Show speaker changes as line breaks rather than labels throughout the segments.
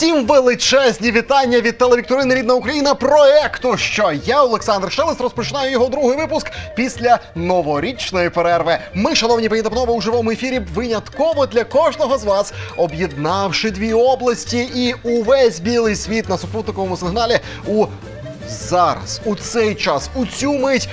Усім величезні вітання від телевікторини Рідна Україна проекту. Що я, Олександр Шелест, розпочинаю його другий випуск після новорічної перерви. Ми, шановні пані та панове, у живому ефірі винятково для кожного з вас, об'єднавши дві області і увесь білий світ на супутниковому сигналі у зараз, у цей час, у цю мить.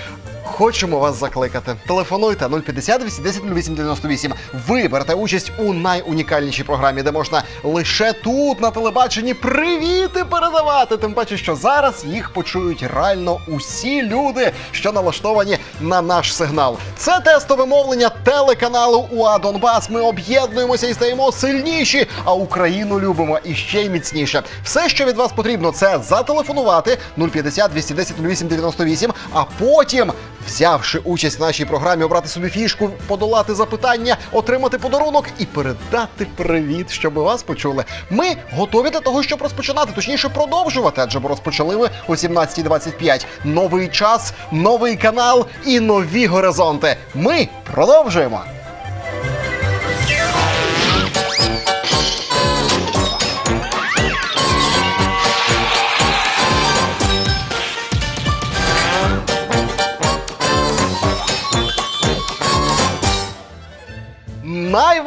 Хочемо вас закликати. Телефонуйте 050 210 0898. Ви берете участь у найунікальнішій програмі, де можна лише тут, на телебаченні, привіти передавати. Тим паче, що зараз їх почують реально усі люди, що налаштовані на наш сигнал. Це тестове мовлення телеканалу УА Донбас. Ми об'єднуємося і стаємо сильніші, а Україну любимо і ще й міцніше. Все, що від вас потрібно, це зателефонувати 050 210 0898, а потім. Взявши участь в нашій програмі, обрати собі фішку, подолати запитання, отримати подарунок і передати привіт, щоб вас почули. Ми готові до того, щоб розпочинати, точніше продовжувати, адже ми розпочали ви о 17.25. Новий час, новий канал і нові горизонти. Ми продовжуємо.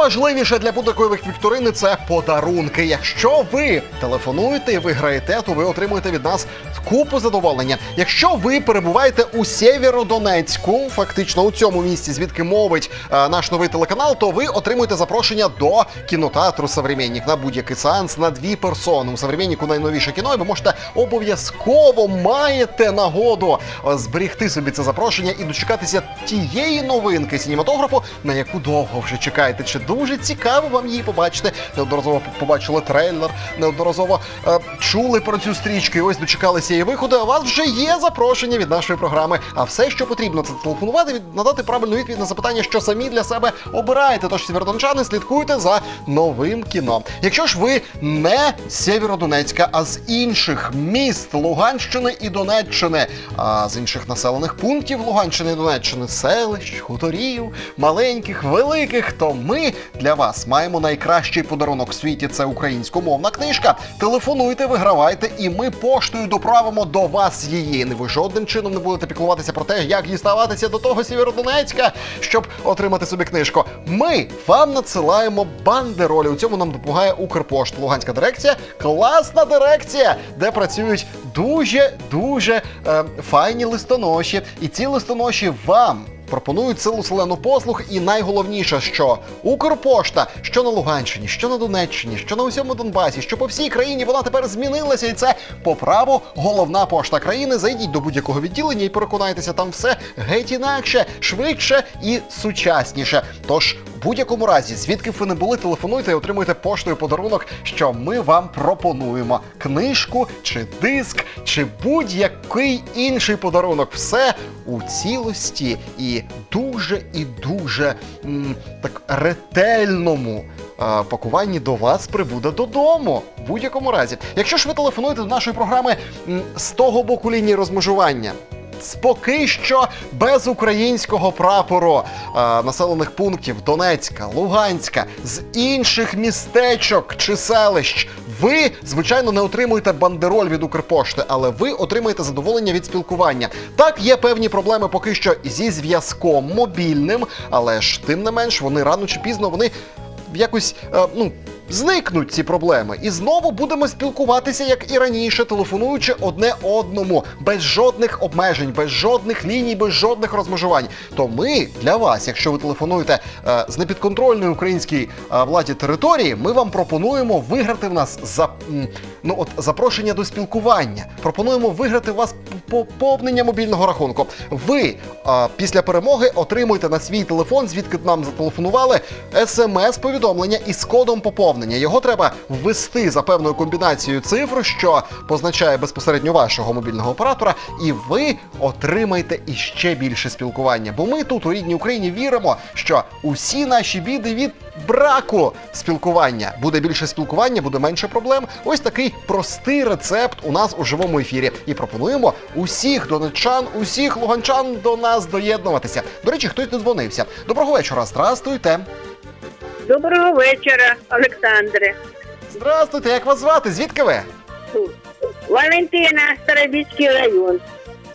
Найважливіше для будь-якої вікторини це подарунки. Якщо ви телефонуєте і виграєте, то ви отримуєте від нас купу задоволення. Якщо ви перебуваєте у Сєвєродонецьку, фактично у цьому місці, звідки мовить е, наш новий телеканал, то ви отримуєте запрошення до кінотеатру Современник на будь-який сеанс на дві персони. У Современнику найновіше кіно, і ви можете обов'язково маєте нагоду е, зберігти собі це запрошення і дочекатися тієї новинки сінематографу, на яку довго вже чекаєте. Чи дуже цікаво вам її побачити? Неодноразово побачили трейлер, неодноразово е, чули про цю стрічку. І ось дочекалися її виходу. А у вас вже є запрошення від нашої програми. А все, що потрібно, це телефонувати, від- надати правильну відповідь на запитання, що самі для себе обираєте. Тож сєвєродончани, слідкуйте за новим кіно. Якщо ж ви не Сєвєродонецька, а з інших міст Луганщини і Донеччини, а з інших населених пунктів Луганщини і Донеччини, селищ, хуторів, маленьких, великих, то ми для вас маємо найкращий подарунок в світі. Це українськомовна книжка. Телефонуйте, вигравайте, і ми поштою доправимо до вас її. Ви жодним чином не будете піклуватися про те, як діставатися до того Сєвєродонецька, щоб отримати собі книжку. Ми вам надсилаємо бандеролі. У цьому нам допомагає Укрпошт, Луганська дирекція. Класна дирекція, де працюють дуже дуже е, файні листоноші. І ці листоноші вам. Пропонують силу селену послуг, і найголовніше, що Укрпошта, що на Луганщині, що на Донеччині, що на усьому Донбасі, що по всій країні вона тепер змінилася, і це по праву головна пошта країни. Зайдіть до будь-якого відділення і переконайтеся, там все геть інакше, швидше і сучасніше. Тож будь-якому разі, звідки б ви не були, телефонуйте і отримуйте поштою подарунок, що ми вам пропонуємо: книжку чи диск, чи будь-який інший подарунок. Все у цілості і дуже і дуже м, так ретельному. Пакуванні до вас прибуде додому в будь-якому разі. Якщо ж ви телефонуєте до нашої програми з того боку лінії розмежування, поки що без українського прапору е, населених пунктів Донецька, Луганська, з інших містечок чи селищ. Ви, звичайно, не отримуєте бандероль від Укрпошти, але ви отримаєте задоволення від спілкування. Так, є певні проблеми поки що зі зв'язком мобільним, але ж тим не менш вони рано чи пізно вони якось е, ну. Зникнуть ці проблеми, і знову будемо спілкуватися, як і раніше, телефонуючи одне одному, без жодних обмежень, без жодних ліній, без жодних розмежувань. То ми для вас, якщо ви телефонуєте е, з непідконтрольної українській е, владі території, ми вам пропонуємо виграти в нас за ну от запрошення до спілкування. Пропонуємо виграти у вас поповнення мобільного рахунку. Ви е, після перемоги отримуєте на свій телефон, звідки нам зателефонували, смс-повідомлення із кодом поповнення. Його треба ввести за певною комбінацією цифр, що позначає безпосередньо вашого мобільного оператора, і ви отримаєте іще більше спілкування. Бо ми тут у рідній Україні віримо, що усі наші біди від браку спілкування буде більше спілкування, буде менше проблем. Ось такий простий рецепт у нас у живому ефірі. І пропонуємо усіх донеччан, усіх луганчан до нас доєднуватися. До речі, хтось додзвонився. Доброго вечора, здрастуйте.
Доброго вечора, Олександре.
Здравствуйте, як вас звати? Звідки ви?
Валентина, Старобільський район.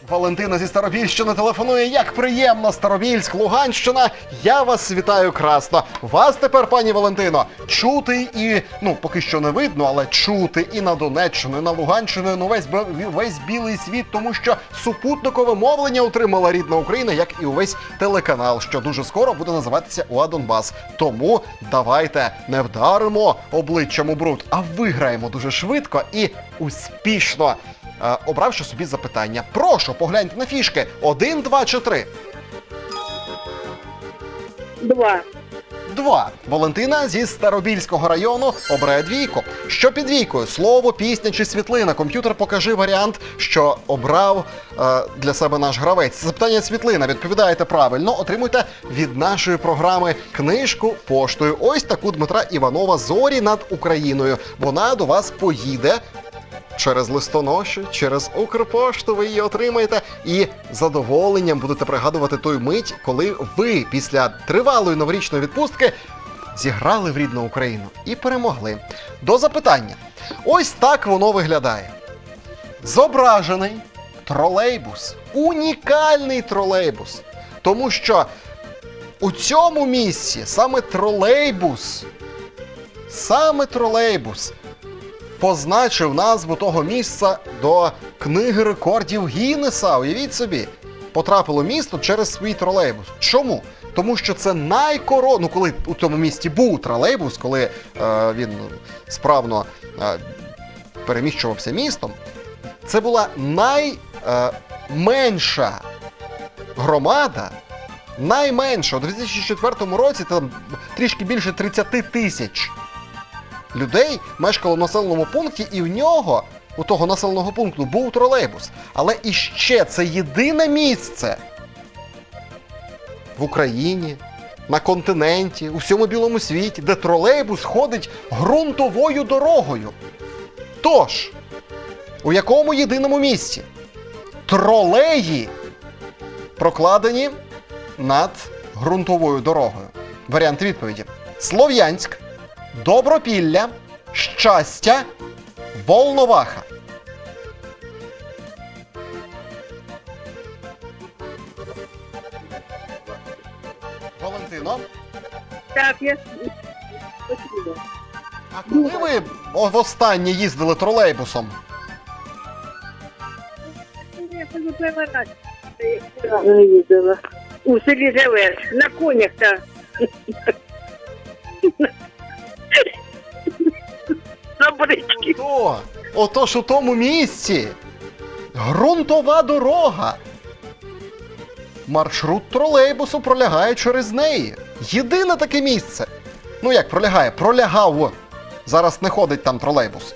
Валентина зі Старобільщини телефонує. Як приємно, Старобільськ, Луганщина. Я вас вітаю красно. Вас тепер, пані Валентино, чути і ну поки що не видно, але чути і на Донеччину, і на Луганщину, ну весь бе- весь білий світ, тому що супутникове мовлення отримала рідна Україна, як і увесь телеканал, що дуже скоро буде називатися УА Донбас. Тому давайте не вдаримо обличчям у бруд, а виграємо дуже швидко і успішно. Е, обравши собі запитання. Прошу, погляньте на фішки. Один, два чи три.
Два.
Два. Валентина зі Старобільського району обирає двійку. Що під двійкою? Слово, пісня чи світлина? Комп'ютер покажи варіант, що обрав е, для себе наш гравець. Запитання світлина. Відповідаєте правильно, отримуйте від нашої програми книжку поштою. Ось таку Дмитра Іванова Зорі над Україною. Вона до вас поїде. Через листоноші, через Укрпошту ви її отримаєте і задоволенням будете пригадувати той мить, коли ви після тривалої новорічної відпустки зіграли в рідну Україну і перемогли. До запитання. Ось так воно виглядає. Зображений тролейбус. Унікальний тролейбус. Тому що у цьому місці саме тролейбус, саме тролейбус позначив назву того місця до книги рекордів Гіннеса. Уявіть собі, потрапило місто через свій тролейбус. Чому? Тому що це найкоро... Ну, коли у цьому місті був тролейбус, коли е, він справно е, переміщувався містом, це була найменша громада. Найменша у 2004 році там трішки більше 30 тисяч людей мешкало в населеному пункті, і в нього, у того населеного пункту, був тролейбус. Але іще це єдине місце в Україні, на континенті, у всьому білому світі, де тролейбус ходить ґрунтовою дорогою. Тож, у якому єдиному місці тролеї прокладені над ґрунтовою дорогою? Варіант відповіді: Слов'янськ. Добропілля, щастя, Волноваха. Валентино,
Так, я Спасибо.
а коли ви востаннє їздили тролейбусом?
Я не їздила. У селі живеш, на конях та. На
О, отож у тому місці. Грунтова дорога. Маршрут тролейбусу пролягає через неї. Єдине таке місце. Ну як пролягає? Пролягав. Зараз не ходить там тролейбус.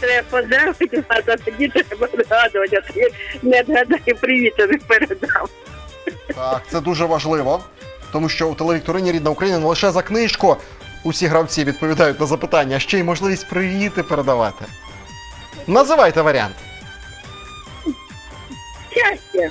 Треба поздравити вас, а тоді треба згадувати, а ти не згадаю, привіт не передав.
Так, це дуже важливо, тому що у телевікторині Рідна Україна не лише за книжку усі гравці відповідають на запитання, а ще й можливість привіти передавати. Називайте варіант.
Щастя.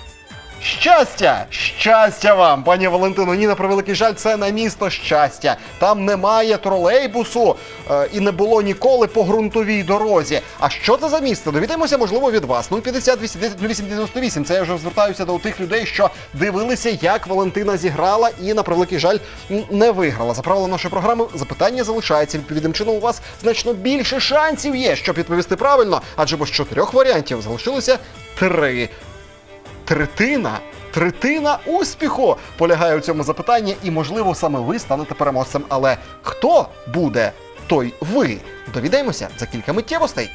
Щастя! Щастя вам, пані Валентино. Ні, на превеликий жаль, це не місто щастя. Там немає тролейбусу е, і не було ніколи по ґрунтовій дорозі. А що це за місто? Довідаємося, можливо, від вас. 050 210 0898. Це я вже звертаюся до тих людей, що дивилися, як Валентина зіграла, і на превеликий жаль не виграла. За правилами нашої програми запитання залишається. Відповідним чином у вас значно більше шансів є, щоб відповісти правильно, адже бо з чотирьох варіантів залишилося три. Третина. Третина успіху полягає у цьому запитанні, і можливо саме ви станете переможцем. Але хто буде той ви? Довідаємося за кілька миттєвостей.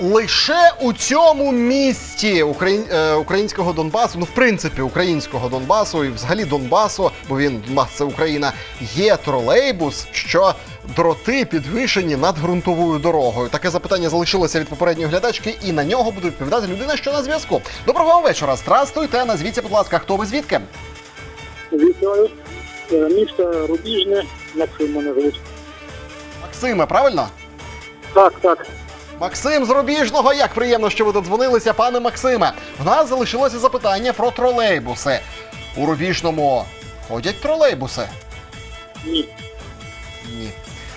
Лише у цьому місті е, українського Донбасу, ну в принципі, українського Донбасу і взагалі Донбасу, бо він Донбас це Україна, є тролейбус, що дроти підвишені над ґрунтовою дорогою. Таке запитання залишилося від попередньої глядачки, і на нього буде відповідати людина, що на зв'язку. Доброго вам вечора. Здрастуйте. Назвіться, будь ласка, хто ви звідки?
Вітаю. Е, Місто Рубіжне, Максим мене звуть.
Максиме, правильно?
Так, так.
Максим з Рубіжного, як приємно, що ви додзвонилися, пане Максиме. В нас залишилося запитання про тролейбуси. У Рубіжному ходять тролейбуси?
Ні.
Ні.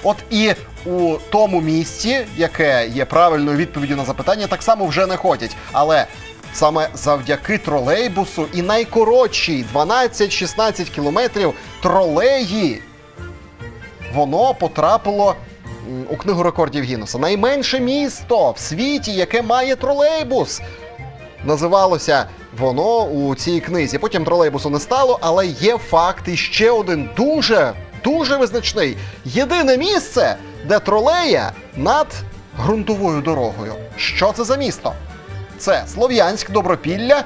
От і у тому місці, яке є правильною відповіддю на запитання, так само вже не ходять. Але саме завдяки тролейбусу і найкоротшій 12-16 кілометрів тролеї воно потрапило у книгу рекордів Гіннеса. Найменше місто в світі, яке має тролейбус. Називалося воно у цій книзі. Потім тролейбусу не стало, але є факт і ще один дуже, дуже визначний. Єдине місце, де тролея над ґрунтовою дорогою. Що це за місто? Це Слов'янськ, Добропілля,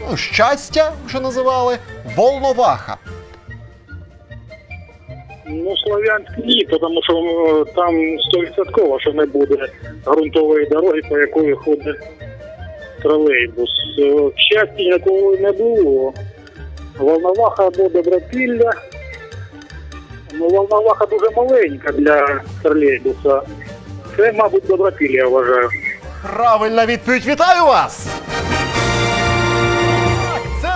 ну, щастя вже називали, Волноваха.
Ну, Слов'янськ ні, тому що е, там 100% що не буде ґрунтової дороги, по якої ходить тролейбус. Е, К щастя, ніякого не було. Волноваха або Добропілля. Ну, Волноваха дуже маленька для тролейбуса. Це, мабуть, Добропілля, я вважаю.
Правильна відповідь, вітаю вас! Це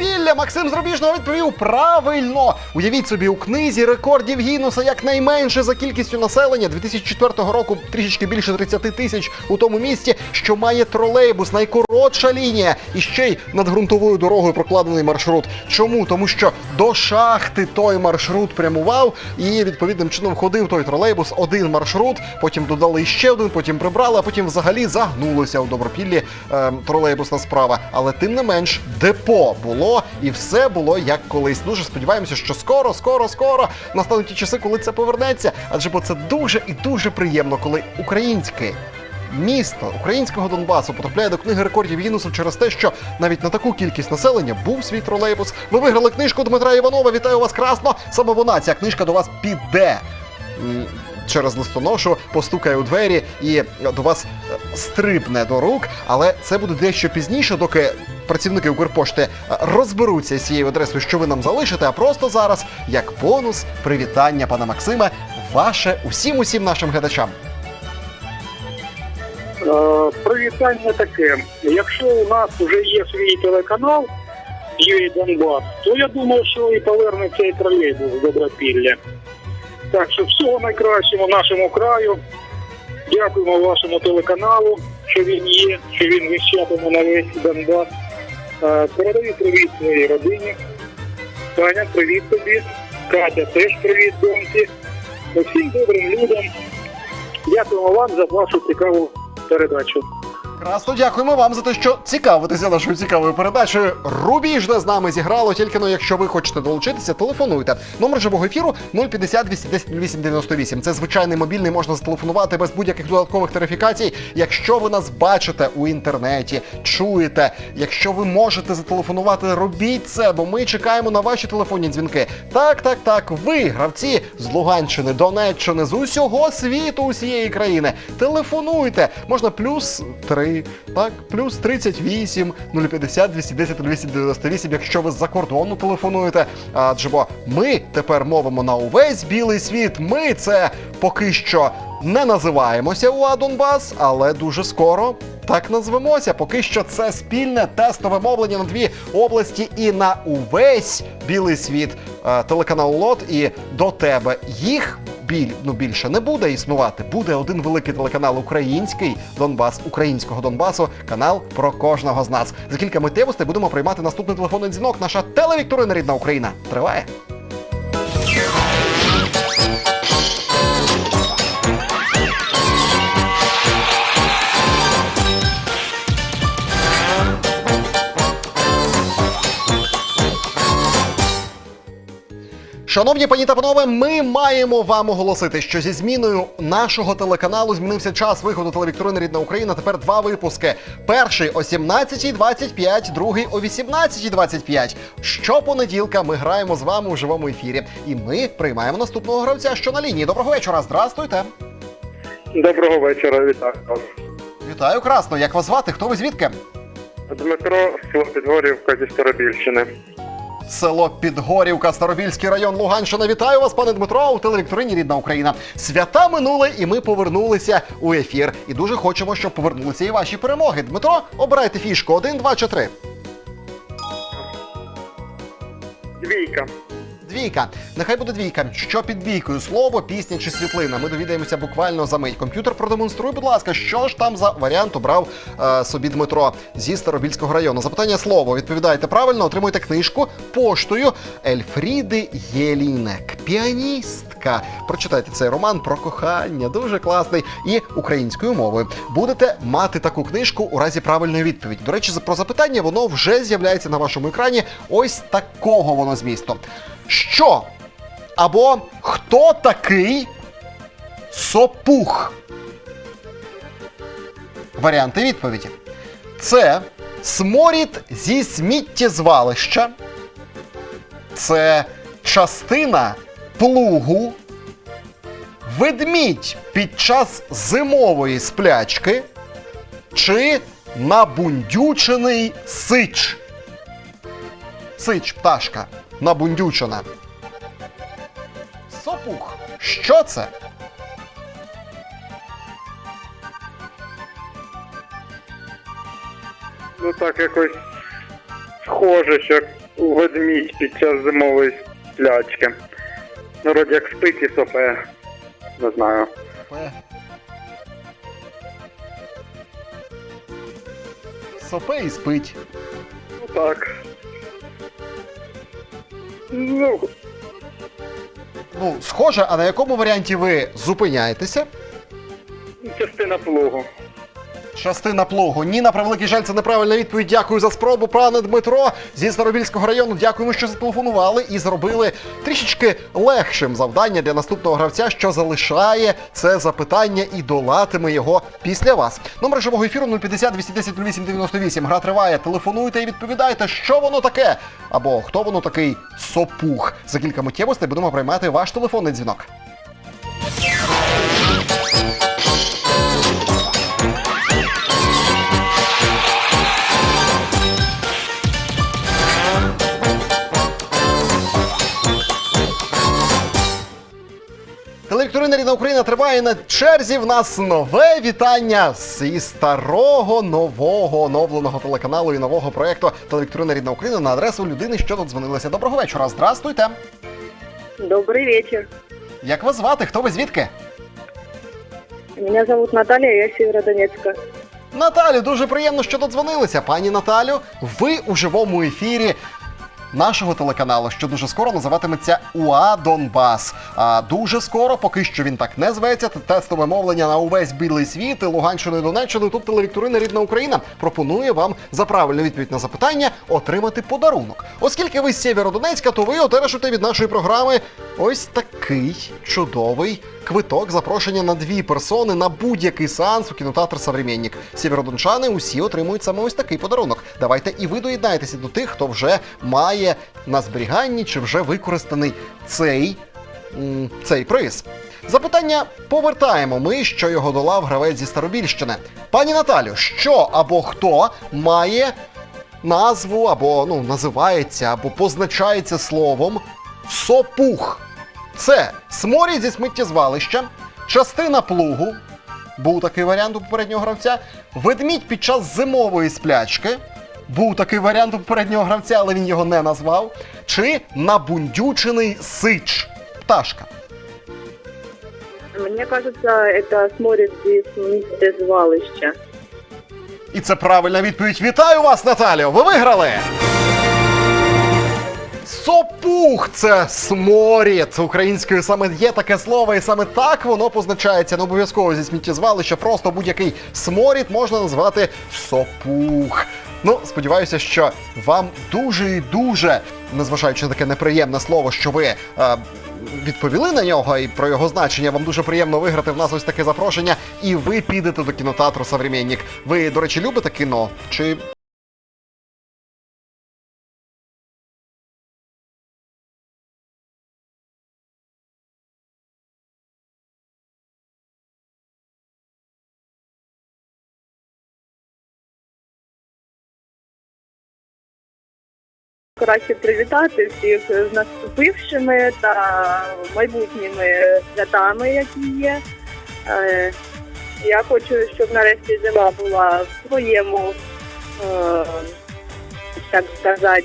Добропілля. Максим з Рубіжного відповів правильно. Уявіть собі, у книзі рекордів Гіннеса якнайменше за кількістю населення 2004 року трішечки більше 30 тисяч у тому місті, що має тролейбус, найкоротша лінія, і ще й над ґрунтовою дорогою прокладений маршрут. Чому? Тому що до шахти той маршрут прямував, і відповідним чином ходив той тролейбус, один маршрут, потім додали ще один, потім прибрали, а потім взагалі загнулося у Добропіллі е, тролейбусна справа. Але тим не менш, депо було і все було як колись. Дуже сподіваємося, що скоро, скоро, скоро настануть ті часи, коли це повернеться. Адже бо це дуже і дуже приємно, коли українське місто українського Донбасу потрапляє до книги рекордів Гіннесу через те, що навіть на таку кількість населення був свій тролейбус. Ви виграли книжку Дмитра Іванова. Вітаю вас красно. Саме вона ця книжка до вас піде. Через листоношу постукає у двері і до вас е, стрибне до рук, але це буде дещо пізніше, доки працівники Укрпошти е, розберуться з цією адресою, що ви нам залишите. А просто зараз, як бонус, привітання пана Максима, ваше усім усім нашим глядачам.
Е, Привітання таке. Якщо у нас вже є свій телеканал «Юрій Донбас, то я думаю, що і повернеться і тролейбус з Добропілля. Так що всього найкращого нашому краю. Дякуємо вашому телеканалу, що він є, що він віщатиме на весь Донбас. Е, Передаю привіт своїй родині. Таня, привіт тобі. Катя теж привіт доньці. Усім добрим людям. Дякуємо вам за вашу цікаву передачу.
Красно дякуємо вам за те, що цікавитеся нашою цікавою передачею. Рубіжне з нами зіграло. Тільки ну, якщо ви хочете долучитися, телефонуйте. Номер живого ефіру 050 210 0898. Це звичайний мобільний, можна зателефонувати без будь-яких додаткових тарифікацій. Якщо ви нас бачите у інтернеті, чуєте, якщо ви можете зателефонувати, робіть це, бо ми чекаємо на ваші телефонні дзвінки. Так, так, так. Ви, гравці з Луганщини, Донеччини, з усього світу, усієї країни. Телефонуйте. Можна плюс 3, так, плюс 38, 050, 210, 298, якщо ви з-за кордону телефонуєте. Адже бо ми тепер мовимо на увесь білий світ. Ми це поки що не називаємося УА Донбас, але дуже скоро так назвемося. Поки що це спільне тестове мовлення на дві області і на увесь білий світ. Е, Телеканал Лот і до тебе. Їх біль, ну, більше не буде існувати. Буде один великий телеканал український Донбас, українського Донбасу, канал про кожного з нас. За кілька миттєвостей будемо приймати наступний телефонний дзвінок. Наша телевікторина рідна Україна триває. Шановні пані та панове, ми маємо вам оголосити, що зі зміною нашого телеканалу змінився час виходу телевікторини Рідна Україна. Тепер два випуски. Перший о 17.25, другий о 18.25. Щопонеділка ми граємо з вами у живому ефірі. І ми приймаємо наступного гравця, що на лінії. Доброго вечора. Здрастуйте.
Доброго вечора, вітаю.
Вітаю красно. Як вас звати? Хто ви звідки?
Дмитро, село Підгорівка зі Старобільщини.
Село Підгорівка, Старобільський район Луганщина. Вітаю вас, пане Дмитро, у телевікторині Рідна Україна. Свята минули, і ми повернулися у ефір. І дуже хочемо, щоб повернулися і ваші перемоги. Дмитро, обирайте фішку один, два чи три.
Двійка.
Двійка. Нехай буде двійка. Що під двійкою? Слово, пісня чи світлина? Ми довідаємося буквально за мить. Комп'ютер продемонструй, будь ласка, що ж там за варіант обрав е, собі Дмитро зі Старобільського району. Запитання слово. Відповідаєте правильно, отримуєте книжку поштою Ельфріди Єлінек. Піаністка. Прочитайте цей роман про кохання, дуже класний. І українською мовою. Будете мати таку книжку у разі правильної відповіді. До речі, про запитання воно вже з'являється на вашому екрані. Ось такого воно змісту. Що? Або хто такий сопух? Варіанти відповіді. Це сморід зі сміттєзвалища. Це частина плугу. Ведмідь під час зимової сплячки. Чи набундючений сич. Сич, пташка, набундючена. Сопух. Що це?
Ну так якось схоже, що ведмідь під час зимової сплячки. Ну, вроді як спить і сопе. Не знаю.
Сопе. Сопе і спить.
Ну так. Ну,
Ну, схоже, а на якому варіанті ви зупиняєтеся?
частина плугу.
Частина плугу. Ні, на превеликий жаль, це неправильна відповідь. Дякую за спробу, пане Дмитро зі Старобільського району. Дякуємо, що зателефонували і зробили трішечки легшим завдання для наступного гравця, що залишає це запитання і долатиме його після вас. Номер живого ефіру 050 210 08 98. Гра триває. Телефонуйте і відповідайте, що воно таке, або хто воно такий сопух. За кілька миттєвостей будемо приймати ваш телефонний дзвінок. Телевікторина Рідна Україна триває на черзі. В нас нове вітання зі старого, нового, оновленого телеканалу і нового проєкту Телевікторина Рідна Україна на адресу людини, що додзвонилася. Доброго вечора. Здрастуйте.
Добрый вечер.
Як вас звати? Хто ви звідки?
Меня зовут Наталья, я с Северодонецка.
Наталю, дуже приємно, що додзвонилися. Пані Наталю, ви у живому ефірі. Нашого телеканалу, що дуже скоро називатиметься УА Донбас. А дуже скоро, поки що він так не зветься, тестове мовлення на увесь білий світ Луганщину і Донеччину. Тут телевікторина Рідна Україна пропонує вам за правильну відповідь на запитання отримати подарунок. Оскільки ви з Сєвєродонецька, то ви одержите від нашої програми ось такий чудовий квиток запрошення на дві персони на будь-який сеанс у кінотеатр Современник. Сєвєродончани усі отримують саме ось такий подарунок. Давайте і ви доєднайтеся до тих, хто вже має на зберіганні чи вже використаний цей, цей приз. Запитання повертаємо ми, що його долав гравець зі Старобільщини. Пані Наталю, що або хто має назву або ну, називається, або позначається словом сопух? Це сморід зі сміттєзвалища, частина плугу, був такий варіант у попереднього гравця, ведмідь під час зимової сплячки, був такий варіант у попереднього гравця, але він його не назвав, чи набундючений сич, пташка.
Мне кажется, это сморит без звалища.
І це правильна відповідь. Вітаю вас, Наталіо! Ви виграли! Сопух це сморід. Українською саме є таке слово, і саме так воно позначається. Не обов'язково зі сміттєзвалища, просто будь-який сморід можна назвати сопух. Ну, сподіваюся, що вам дуже і дуже, незважаючи на таке неприємне слово, що ви. Е, Відповіли на нього і про його значення. Вам дуже приємно виграти в нас ось таке запрошення, і ви підете до кінотеатру Современник. Ви, до речі, любите кіно? Чи
Краще привітати всіх з наступившими та майбутніми святами, які є. Е, Я хочу, щоб нарешті зима була в своєму, е, так сказати,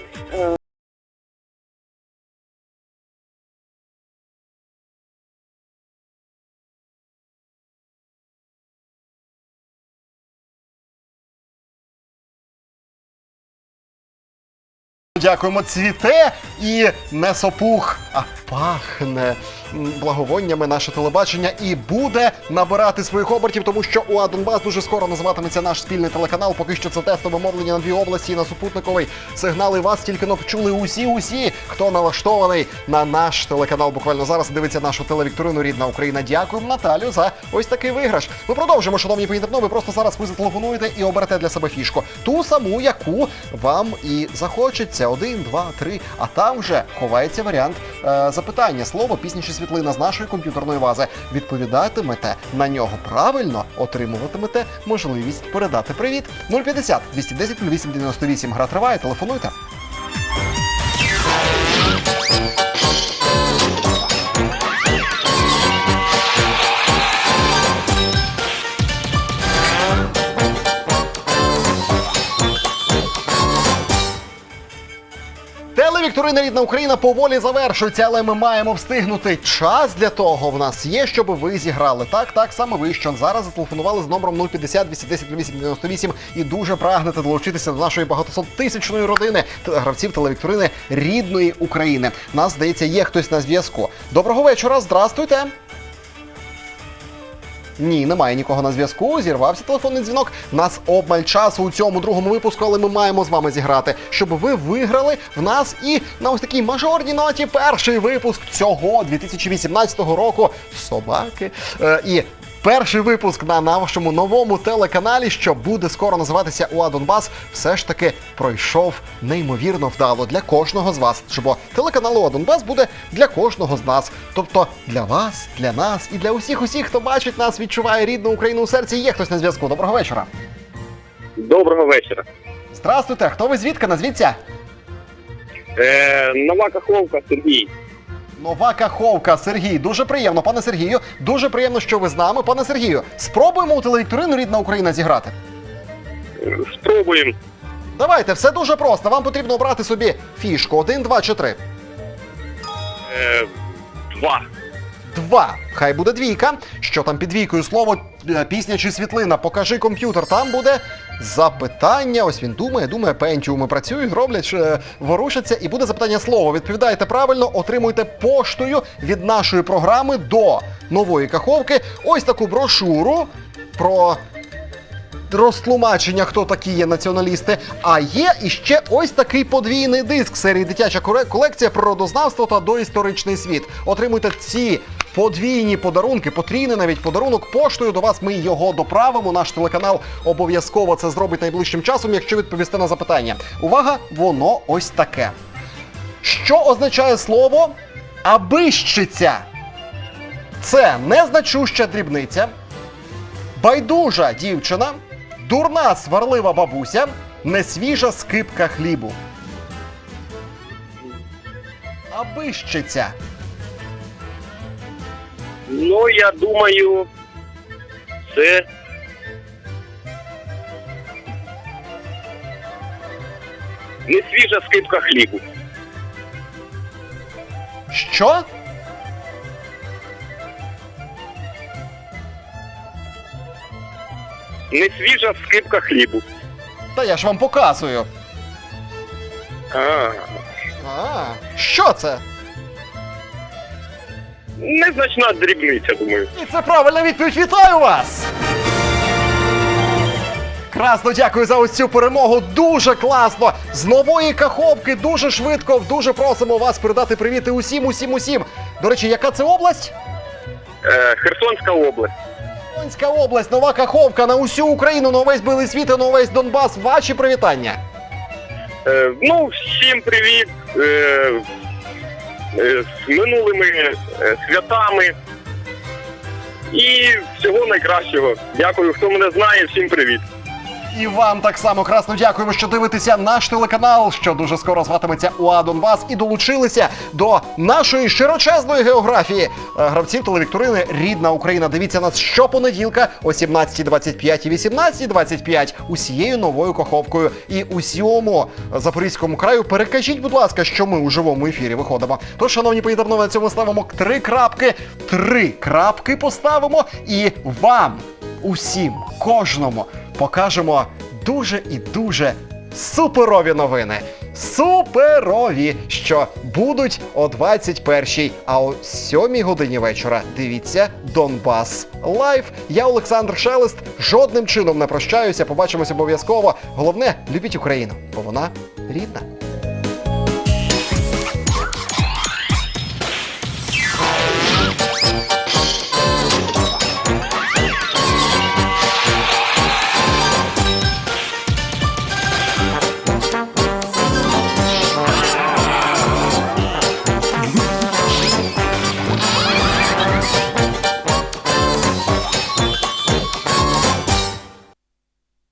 Дякуємо, цвіте і не сопух, а пахне благовоннями наше телебачення і буде набирати своїх обертів, тому що УА Донбас дуже скоро називатиметься наш спільний телеканал. Поки що це тестове мовлення на дві області і на супутниковий сигнал. І вас тільки но почули усі, усі, хто налаштований на наш телеканал. Буквально зараз дивиться нашу телевікторину Рідна Україна. Дякуємо Наталю за ось такий виграш. Ми продовжимо, шановні поінтерно. Ви просто зараз ви зателефонуєте і оберете для себе фішку. Ту саму, яку вам і захочеться. Один, два, три. А там вже ховається варіант е, запитання. Слово пізніше світлина з нашої комп'ютерної бази. Відповідатимете на нього правильно, отримуватимете можливість передати привіт. 050 210 08 98. Гра триває. Телефонуйте. Телевікторина рідна Україна поволі завершується, але ми маємо встигнути. Час для того в нас є, щоб ви зіграли. Так, так саме ви, що зараз зателефонували з номером 050 210 0898 і дуже прагнете долучитися до нашої багатосоттисячної родини гравців телевікторини рідної України. Нас здається, є хтось на зв'язку. Доброго вечора, здрастуйте. Ні, немає нікого на зв'язку. Зірвався телефонний дзвінок. Нас обмаль часу у цьому другому випуску, але ми маємо з вами зіграти, щоб ви виграли в нас і на ось такій мажорній ноті перший випуск цього 2018 року. Собаки. Е, і перший випуск на нашому новому телеканалі, що буде скоро називатися УА Донбас, все ж таки пройшов неймовірно вдало для кожного з вас. Бо телеканал УА Донбас буде для кожного з нас. Тобто для вас, для нас і для усіх, усіх, хто бачить нас, відчуває рідну Україну у серці. Є хтось на зв'язку. Доброго вечора.
Доброго вечора.
Здравствуйте, хто ви звідки? Назвіться?
Е, Нова Каховка Сергій.
Нова Каховка, Сергій. Дуже приємно, пане Сергію. Дуже приємно, що ви з нами. Пане Сергію, спробуємо у телевікторину рідна Україна зіграти.
Спробуємо.
Давайте, все дуже просто. Вам потрібно обрати собі фішку. Один, два чи три.
Е, два.
Два. Хай буде двійка. Що там під двійкою? Слово, е, пісня чи світлина? Покажи комп'ютер. Там буде запитання. Ось він думає, думає, пентіуми працюють, роблять, е, ворушаться, і буде запитання слово. Відповідаєте правильно, отримуйте поштою від нашої програми до нової каховки. Ось таку брошуру про розтлумачення, хто такі є націоналісти. А є іще ось такий подвійний диск серії дитяча колекція природознавство та доісторичний світ. Отримуйте ці подвійні подарунки, потрійний навіть подарунок поштою до вас. Ми його доправимо. Наш телеканал обов'язково це зробить найближчим часом, якщо відповісте на запитання. Увага, воно ось таке. Що означає слово абищиця? Це незначуща дрібниця, байдужа дівчина, дурна сварлива бабуся, несвіжа скипка хлібу. Абищиця.
Ну, я думаю, це не свіжа скипка хлібу.
Що?
Не свіжа скипка хлібу.
Та я ж вам показую.
А,
А, що це?
Незначна дрібниця, думаю.
І це правильна відповідь. Вітаю вас! Красно, дякую за ось цю перемогу. Дуже класно. З нової каховки дуже швидко. Дуже просимо вас передати привіти усім, усім, усім. До речі, яка це область?
Е, Херсонська область.
Херсонська область, нова каховка на усю Україну, на увесь білий світ і на увесь Донбас. Ваші привітання.
Е, ну, всім привіт. Е, е, з минулими е, святами. І всього найкращого. Дякую, хто мене знає, всім привіт.
І вам так само красно дякуємо, що дивитеся наш телеканал, що дуже скоро зватиметься УА Донбас, і долучилися до нашої широчезної географії Е, гравців телевікторини Рідна Україна. Дивіться нас щопонеділка о 17.25 і 18.25 усією новою коховкою і усьому запорізькому краю. Перекажіть, будь ласка, що ми у живому ефірі виходимо. Тож, шановні поїдавно, на цьому ставимо три крапки, три крапки поставимо і вам усім, кожному покажемо дуже і дуже суперові новини. Суперові, що будуть о 21-й, а о 7-й годині вечора. Дивіться Донбас Лайв. Я Олександр Шелест. Жодним чином не прощаюся. Побачимось обов'язково. Головне, любіть Україну, бо вона рідна.